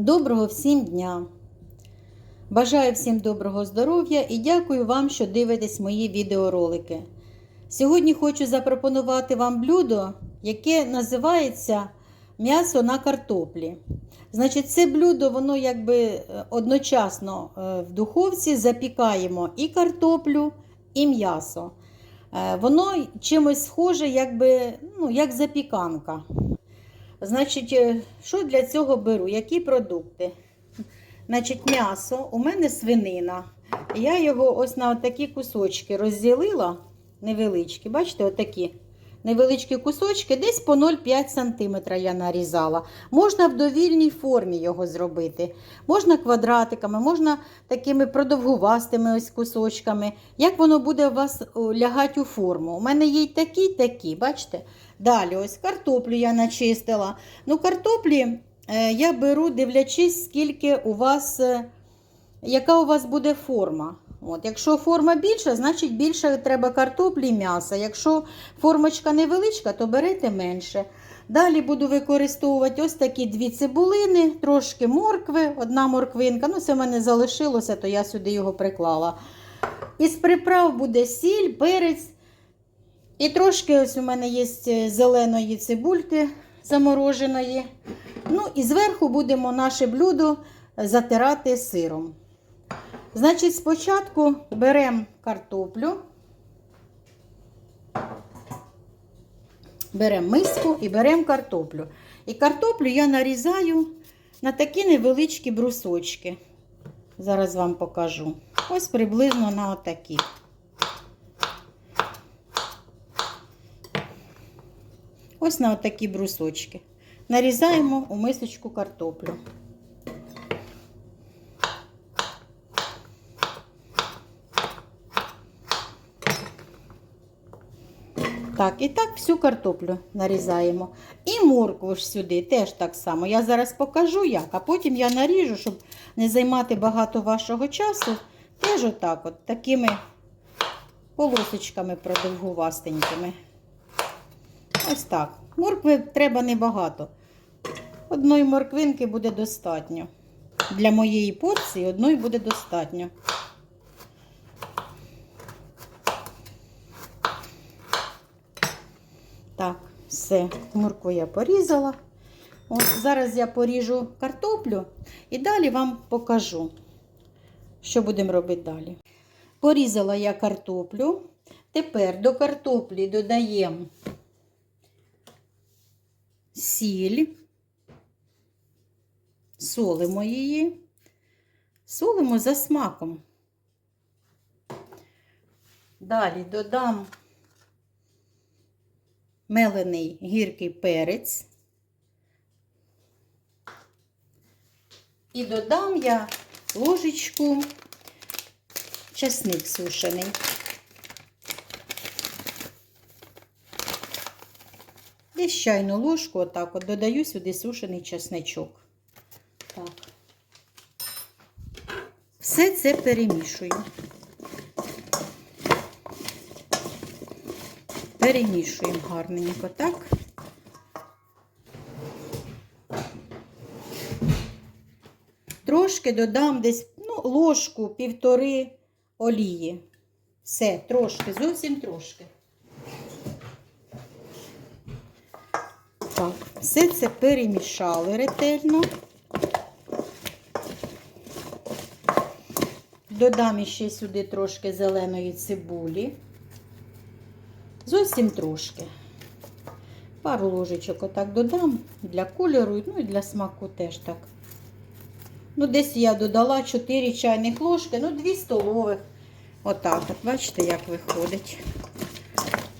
Доброго всім дня! Бажаю всім доброго здоров'я і дякую вам, що дивитесь мої відеоролики. Сьогодні хочу запропонувати вам блюдо, яке називається м'ясо на картоплі. Значить, це блюдо, воно якби е, одночасно е, в духовці запікаємо і картоплю, і м'ясо. Е, Воно чимось схоже, якби, ну, як запіканка. Значить, е, що для цього беру? Які продукти? Значить, м'ясо, у мене свинина. Я його ось на такі кусочки розділила, невеличкі, бачите, отакі невеличкі кусочки, десь по 0,5 см я нарізала. Можна в довільній формі його зробити. Можна квадратиками, можна такими продовгувастими ось кусочками. Як воно буде у вас лягати у форму? У мене є такі, такі, бачите? Далі, ось картоплю я начистила. Ну, картоплі е, я беру, дивлячись, скільки у вас, е, яка у вас буде форма. От, якщо форма більша, значить більше треба картоплі і м'яса. Якщо формочка невеличка, то берете менше. Далі буду використовувати ось такі дві цибулини, трошки моркви, одна морквинка. Ну, це в мене залишилося, то я сюди його приклала. Із приправ буде сіль, перець. І трошки ось у мене є зеленої цибульки замороженої. Ну і зверху будемо наше блюдо затирати сиром. Значить, спочатку беремо картоплю, беремо миску і беремо картоплю. І картоплю я нарізаю на такі невеличкі брусочки. Зараз вам покажу. Ось приблизно на отакі. Ось на отакі брусочки. Нарізаємо у мисочку картоплю. Так, і так всю картоплю нарізаємо. І моркву ж сюди теж так само. Я зараз покажу як, а потім я наріжу, щоб не займати багато вашого часу. Теж отак от, такими полосочками продовгувастенькими. Ось так. Моркви треба небагато. Одної морквинки буде достатньо. Для моєї порції одної буде достатньо. Так, все, моркву я порізала. От зараз я поріжу картоплю і далі вам покажу, що будемо робити далі. Порізала я картоплю. Тепер до картоплі додаємо сіль, солимо її, солимо за смаком. Далі додам мелений гіркий перець. І додам я ложечку чесник сушений. Десь чайну ложку, отак от додаю сюди сушений чесничок. Так. Все це перемішую. Перемішуємо гарненько, так? Трошки додам десь ну, ложку півтори олії. Все, трошки, зовсім трошки. Так, все це перемішали ретельно. Додам ще сюди трошки зеленої цибулі. Зовсім трошки. Пару ложечок отак додам для кольору, ну і для смаку теж так. Ну, десь я додала 4 чайних ложки, ну 2 столових. Отак, от, бачите, як виходить.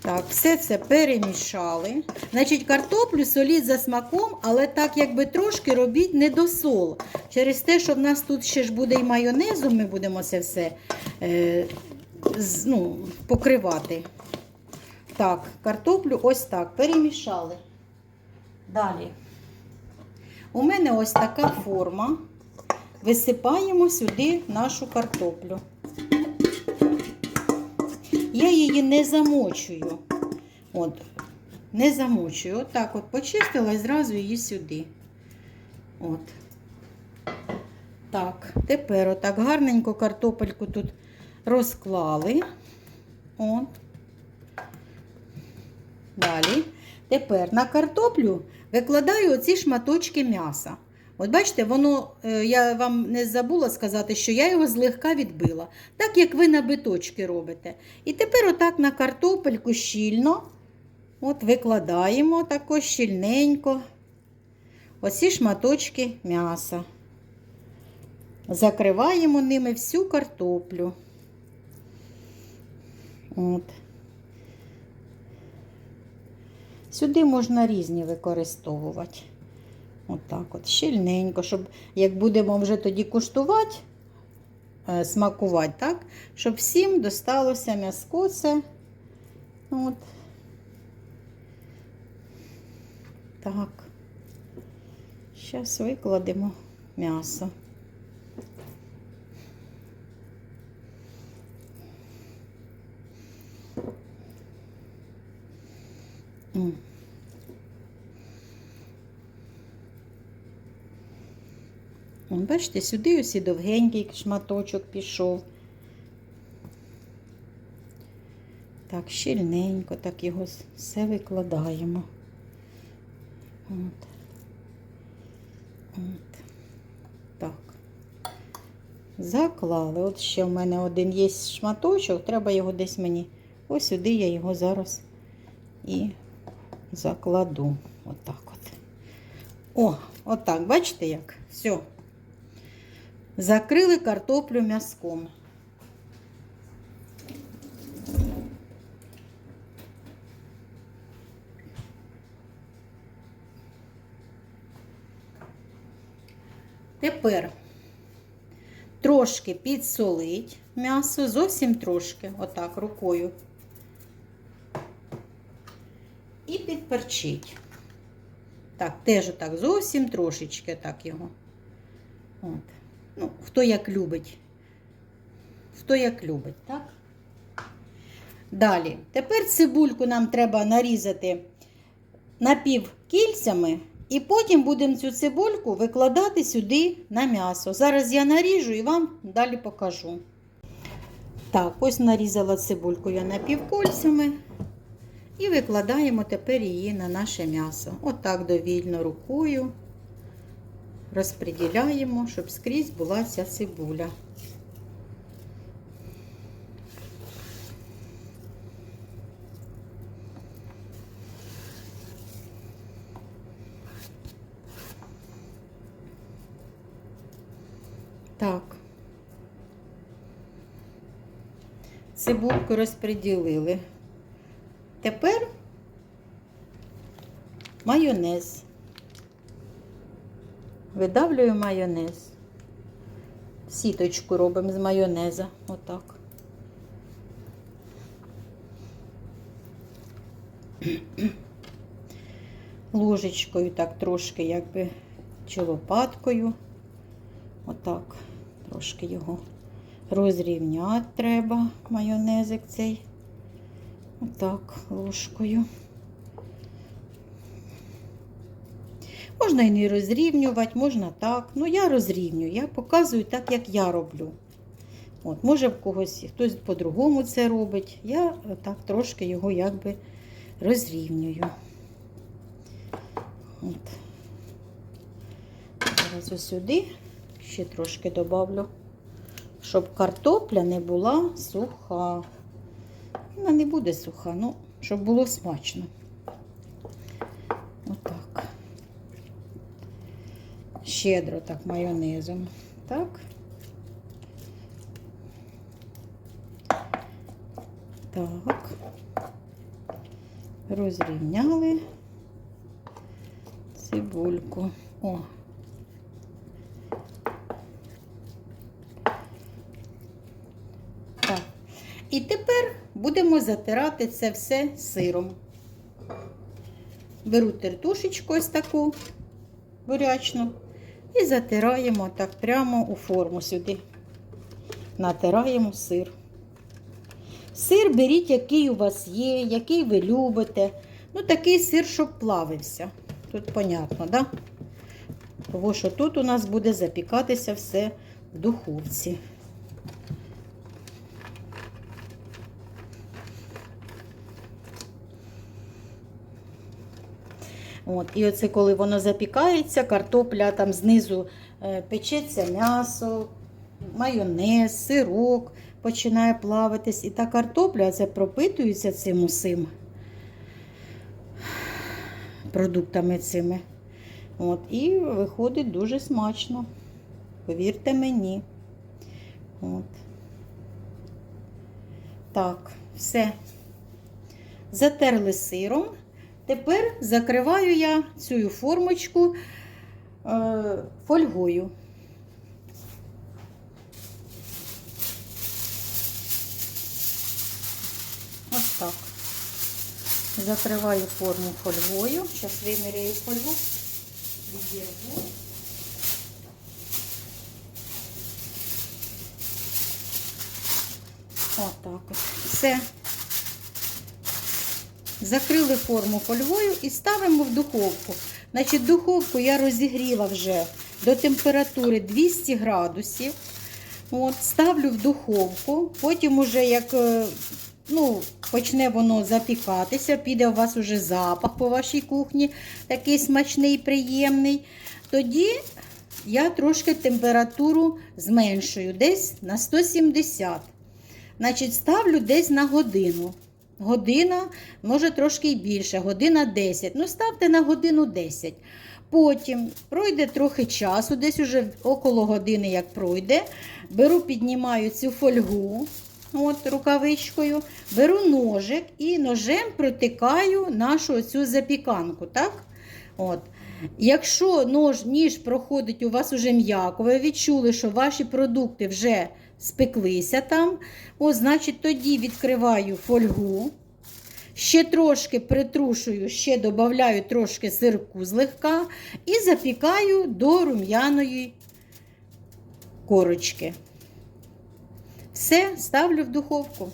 Так, все це перемішали. Значить, картоплю соліть за смаком, але так, якби трошки робіть не до сол. Через те, що в нас тут ще ж буде і майонезу, ми будемо це все е, з, ну, покривати. Так, картоплю ось так перемішали. Далі. У мене ось така форма. Висипаємо сюди нашу картоплю. Я її не замочую. От, не замочую. Отак от почистила і зразу її сюди. От. Так, тепер отак гарненько картопельку тут розклали. О. Далі. Тепер на картоплю викладаю оці шматочки м'яса. От бачите, воно, е, я вам не забула сказати, що я його злегка відбила, так як ви на биточки робите. І тепер отак на картопельку щільно от викладаємо тако щільненько оці шматочки м'яса. Закриваємо ними всю картоплю. От. Сюди можна різні використовувати. Отак от, щільненько, щоб як будемо вже тоді куштувати, е, смакувати, так? Щоб всім досталося м'яско це. От. Так. Зараз викладемо м'ясо. Бачите, сюди ось і довгенький шматочок пішов. Так, щільненько, так його все викладаємо. От. От. Так. Заклали. От ще в мене один є шматочок, треба його десь мені. Ось сюди я його зараз і закладу. Отак от. О, отак, бачите як? Все. Закрили картоплю м'язком. Тепер трошки підсолить м'ясо, зовсім трошки, отак, рукою. І підперчить. Так, теж отак, зовсім трошечки так його. От. Ну, хто як любить. Хто як любить, так? Далі. Тепер цибульку нам треба нарізати напівкільцями, і потім будемо цю цибульку викладати сюди на м'ясо. Зараз я наріжу і вам далі покажу. Так, ось нарізала цибульку я напівкольцями. І викладаємо тепер її на наше м'ясо. Отак довільно рукою розподіляємо, щоб скрізь була ця цибуля. Так. Цибульку розподілили. Тепер майонез. Видавлюю майонез. Сіточку робимо з майонеза. Отак. Ложечкою так трошки, якби чи лопаткою. Отак. Трошки його розрівняти треба, майонезик цей. Отак, ложкою. Можна і не розрівнювати, можна так. Ну, я розрівнюю, я показую так, як я роблю. От, Може, в когось хтось по-другому це робить. Я так трошки його якби розрівнюю. От. Зараз ось сюди ще трошки добавлю, щоб картопля не була суха. Вона не буде суха, ну, щоб було смачно. Отак. Щедро так майонезом. Так. Так. Розрівняли цибульку. О. Так. І тепер будемо затирати це все сиром. Беру тертушечку ось таку бурячну і затираємо так прямо у форму сюди. Натираємо сир. Сир беріть, який у вас є, який ви любите. Ну, такий сир, щоб плавився. Тут понятно, да? Тому що тут у нас буде запікатися все в духовці. От, і оце коли воно запікається, картопля там знизу е, печеться м'ясо, майонез, сирок починає плавитись. І та картопля це пропитується цим усім продуктами цими. От, і виходить дуже смачно. Повірте мені. От. Так, все. Затерли сиром. Тепер закриваю я цю формочку е, фольгою. Ось так. Закриваю форму фольгою. Зараз виміряю фольгу. Відірву. Отак от. Все. Закрили форму фольгою і ставимо в духовку. Значить, духовку я розігріла вже до температури 200 градусів. От, ставлю в духовку. Потім, уже як е, ну, почне воно запікатися, піде у вас уже запах по вашій кухні, такий смачний, приємний. Тоді я трошки температуру зменшую, десь на 170. Значить, ставлю десь на годину. Година, може трошки й більше, година 10. Ну, ставте на годину 10. Потім пройде трохи часу, десь уже около години, як пройде. Беру, піднімаю цю фольгу от, рукавичкою, беру ножик і ножем протикаю нашу цю запіканку. так? От. Якщо нож, ніж проходить у вас уже м'яко, ви відчули, що ваші продукти вже спеклися там, о, значить тоді відкриваю фольгу, ще трошки притрушую, ще додаю трошки сирку злегка і запікаю до рум'яної корочки. Все, ставлю в духовку.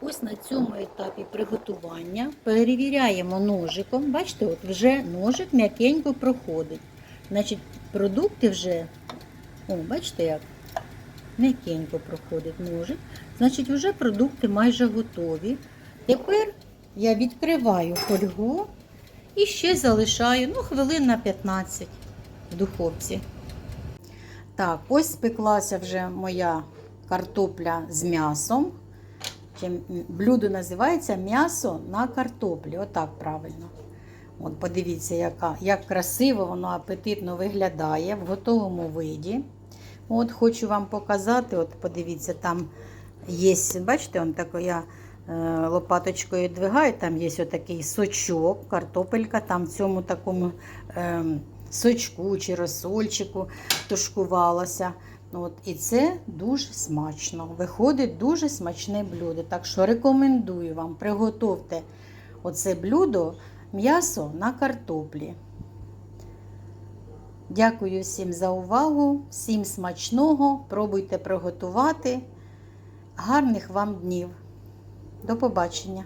Ось на цьому етапі приготування перевіряємо ножиком. Бачите, от вже ножик м'якенько проходить. Значить, продукти вже, о, бачите як? М'якенько проходить ножик. Значить, вже продукти майже готові. Тепер я відкриваю фольгу і ще залишаю ну, хвилин на 15 в духовці. Так, ось спеклася вже моя картопля з м'ясом. Блюдо називається м'ясо на картоплі. Отак правильно. От Подивіться, яка, як красиво воно апетитно виглядає в готовому виді. От Хочу вам показати, от подивіться, там є, бачите, он тако я е, лопаточкою двигаю, там є отакий сочок, картопелька, там в цьому такому е, сочку чи розсольчику тушкувалася. От, І це дуже смачно. Виходить дуже смачне блюдо. Так що рекомендую вам приготовте оце блюдо м'ясо на картоплі. Дякую всім за увагу, всім смачного. Пробуйте приготувати. Гарних вам днів. До побачення!